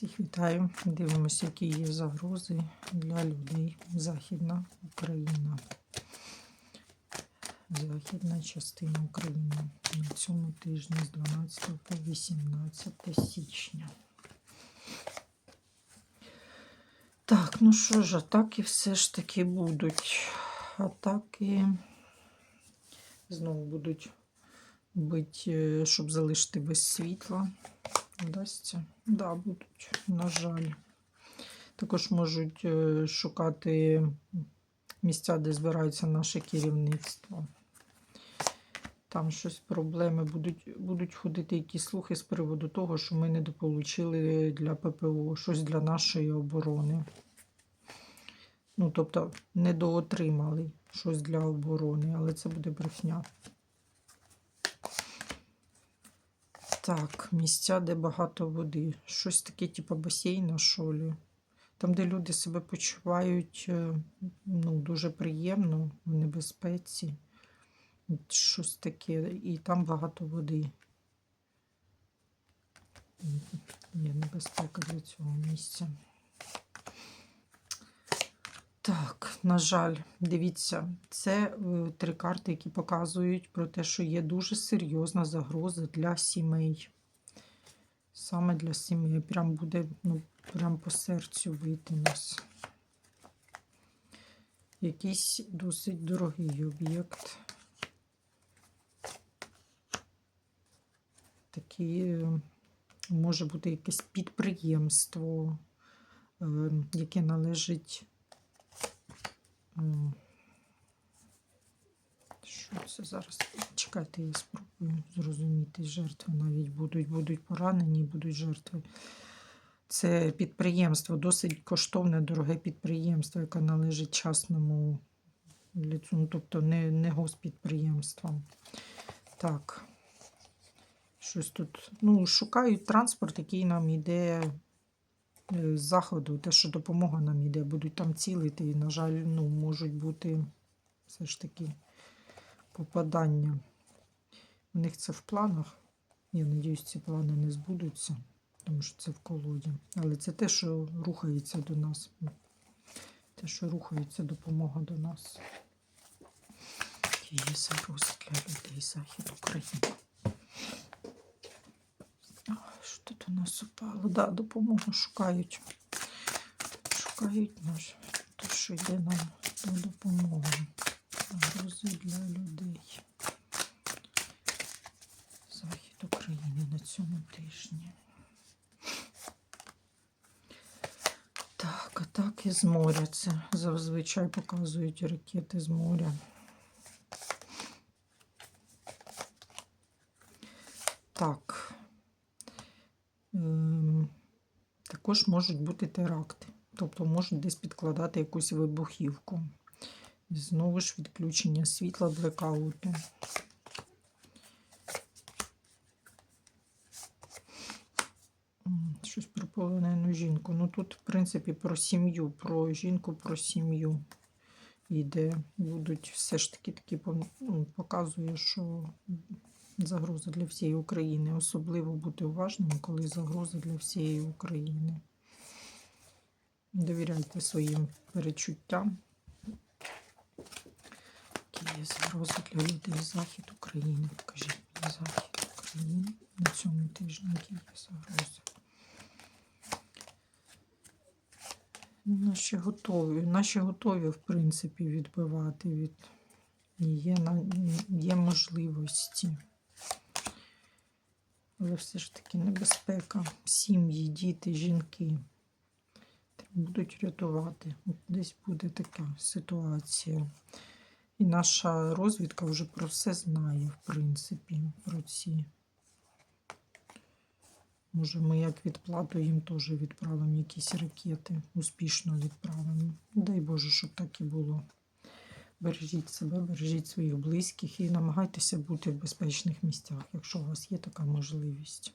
Всіх вітаю. Дивимося, які є загрози для людей. Західна Україна. Західна частина України на цьому тижні з 12 по 18 січня. Так, ну що ж, атаки все ж таки будуть. Атаки знову будуть бити, щоб залишити без світла. Вдасться? Да, будуть, на жаль. Також можуть е, шукати місця, де збирається наше керівництво. Там щось проблеми будуть, будуть ходити якісь слухи з приводу того, що ми недополучили для ППО, щось для нашої оборони. Ну, тобто, недоотримали щось для оборони, але це буде брехня. Так, місця, де багато води. Щось таке, типу басейна, на шолі. Там, де люди себе почувають е, ну, дуже приємно, в небезпеці. Щось таке. І там багато води. Є небезпека для цього місця. Так, на жаль, дивіться, це е, три карти, які показують про те, що є дуже серйозна загроза для сімей. Саме для сімей. Прям буде ну, прям по серцю вийти нас. Якийсь досить дорогий об'єкт. Такі, е, може бути якесь підприємство, е, яке належить. Що це зараз? Чекайте, я спробую зрозуміти. Жертви навіть будуть, будуть поранені, будуть жертви. Це підприємство, досить коштовне, дороге підприємство, яке належить частному лицю, ну, тобто не, не госпідприємствам. Так. Щось тут. Ну, шукають транспорт, який нам е, з заходу, те, що допомога нам йде, будуть там цілити, і, на жаль, ну, можуть бути все ж таки попадання. У них це в планах. Я надіюсь, ці плани не збудуться, тому що це в колоді. Але це те, що рухається до нас. Те, що рухається допомога до нас. Є загрози людей Захід України. Ой, Що тут нас упало? Да, допомогу шукають. Шукають наш. Те, що йде нам на допомогу. Загрози для людей. Захід України на цьому тижні. Так, атаки з моря. Це зазвичай показують ракети з моря. Так. Ем, також можуть бути теракти. Тобто можуть десь підкладати якусь вибухівку. Знову ж відключення світла, блекаути. Щось про полонену жінку. Ну тут, в принципі, про сім'ю, про жінку, про сім'ю йде. Будуть все ж таки такі ну, показує, що загроза для всієї України. Особливо бути уважними, коли загроза для всієї України. Довіряйте своїм перечуттям. Які є загрози для людей Захід України. Покажіть Захід України на цьому тижні, які є загрози. Наші готові. Наші готові, в принципі, відбивати від є, є можливості. Але все ж таки небезпека. Сім'ї, діти, жінки будуть рятувати. От десь буде така ситуація. І наша розвідка вже про все знає, в принципі, про ці. Може, ми як відплату їм теж відправимо якісь ракети, успішно відправимо. Дай Боже, щоб так і було. Бережіть себе, бережіть своїх близьких і намагайтеся бути в безпечних місцях, якщо у вас є така можливість.